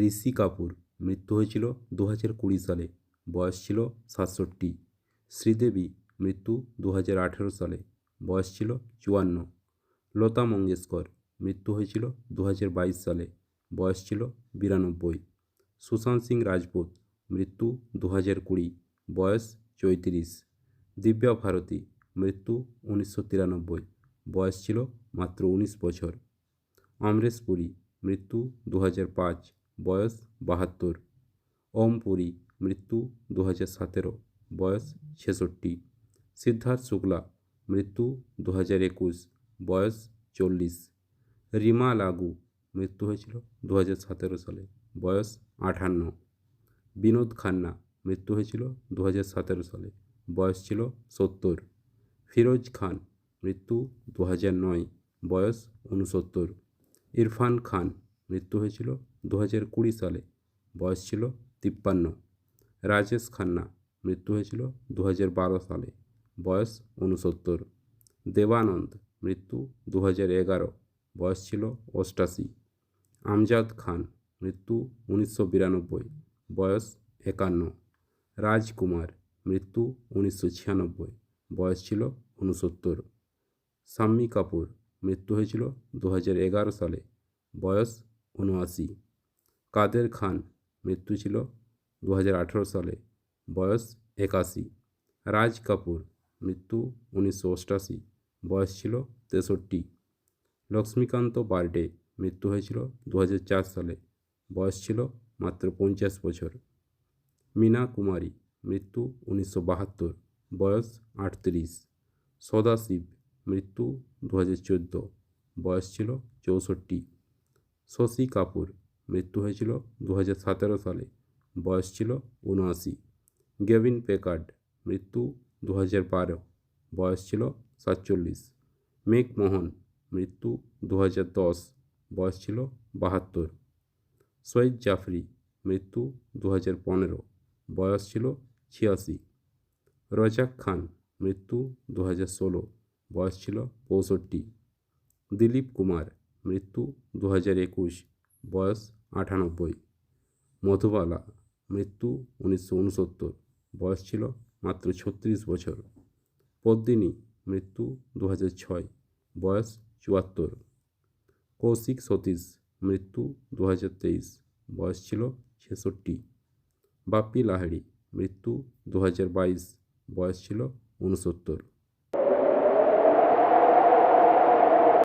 ঋষি কাপুর। মৃত্যু হয়েছিল দু হাজার কুড়ি সালে। বয়স ছিল সাতষট্টি। শ্রীদেবী মৃত্যু দু হাজার আঠেরো সালে। বয়স ছিল চুয়ান্ন। লতা মঙ্গেশকর মৃত্যু হয়েছিল দু হাজার বাইশ সালে। বয়স ছিল বিরানব্বই। সুশান্ত সিং রাজপুত মৃত্যু দু হাজার কুড়ি। বয়স চৌত্রিশ। দিব্যা ভারতী মৃত্যু উনিশশো তিরানব্বই। বয়স ছিল মাত্র উনিশ বছর। অমরেশ পুরী মৃত্যু দু হাজার পাঁচ। বয়স বাহাত্তর। ওম পুরী, মৃত্যু দু হাজার সতেরো, বয়স ছেষট্টি। সিদ্ধার্থ শুক্লা, মৃত্যু দু হাজার একুশ, বয়স চল্লিশ। রিমা লাগু, মৃত্যু হয়েছিল দু হাজার সতেরো সালে, বয়স আঠান্ন। বিনোদ খান্না, মৃত্যু হয়েছিল দু হাজার সতেরো সালে, বয়স ছিল সত্তর। ফিরোজ খান, মৃত্যু দু হাজার নয়, বয়স উনসত্তর। ইরফান খান, মৃত্যু হয়েছিল দু হাজার কুড়ি সালে বয়স ছিল তিপ্পান্ন। রাজেশ খান্না মৃত্যু হয়েছিল দু হাজার বারো সালে, বয়স উনসত্তর দেবানন্দ মৃত্যু দু হাজার এগারো, বয়স ছিল অষ্টাশি। আমজাদ খান মৃত্যু উনিশশো বিরানব্বই, বয়স একান্ন। রাজকুমার মৃত্যু উনিশশো ছিয়ানব্বই, বয়স ছিল উনসত্তর শাম্মী কাপুর মৃত্যু হয়েছিল দু হাজার এগারো সালে, বয়স উনআশি কাদের খান? মৃত্যু ছিল দু হাজার আঠেরো সালে, বয়স একাশি। রাজ কাপুর, মৃত্যু উনিশশো অষ্টাশি, বয়স ছিল তেষট্টি। লক্ষ্মীকান্ত বার্ডে, মৃত্যু হয়েছিল দু হাজার চার সালে, বয়স ছিল মাত্র পঞ্চাশ বছর। মীনা কুমারী, মৃত্যু উনিশশো বাহাত্তর, বয়স আটত্রিশ। সদাশিব মৃত্যু দু হাজার চোদ্দ, বয়স ছিল চৌষট্টি। শশী কাপুর মৃত্যু হয়েছিল দু হাজার সতেরো সালে, বয়স ছিল উনআশি গেভিন পেকার্ড, মৃত্যু দু হাজার বারো, বয়স ছিল সাতচল্লিশ। মেঘ মোহন, মৃত্যু দু হাজার দশ, বয়স ছিল বাহাত্তর। সৈয়দ জাফরি, মৃত্যু দু হাজার পনেরো, বয়স ছিল ছিয়াশি। রজাক খান, মৃত্যু দু হাজার ষোলো, বয়স ছিল পঁয়ষট্টি। দিলীপ কুমার, মৃত্যু দু হাজার একুশ বয়স আটানব্বই। মধুবালা, মৃত্যু উনিশশো উনসত্তর। বয়স ছিল মাত্র ছত্রিশ বছর। পদ্মিনী, মৃত্যু দু ছয়। বয়স চুয়াত্তর। কৌশিক সতীশ, মৃত্যু দু তেইশ। বয়স ছিল ছেষট্টি। বাপ্পি লাহিড়ি, মৃত্যু দু বাইশ। বয়স ছিল উনসত্তর।